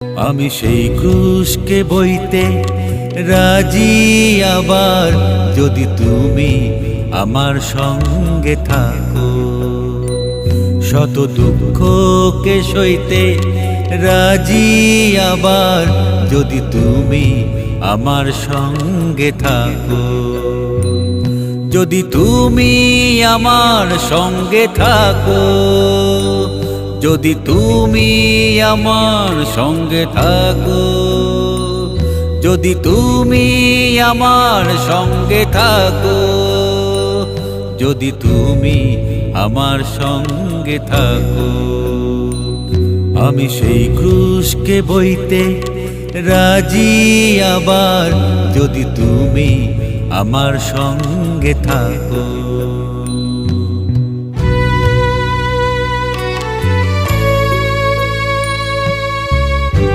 আমি সেই ক্রুশকে বইতে রাজি আবার যদি তুমি আমার সঙ্গে থাকো। শত দুঃখকে সইতে রাজি আবার যদি তুমি আমার সঙ্গে থাকো। যদি তুমি আমার সঙ্গে থাকো। যদি তুমি আমার সঙ্গে থাকো, যদি তুমি আমার সঙ্গে থাকো, যদি তুমি আমার সঙ্গে থাকো, আমি সেই ক্রুশকে বইতে রাজি আবার, যদি তুমি আমার সঙ্গে থাকো।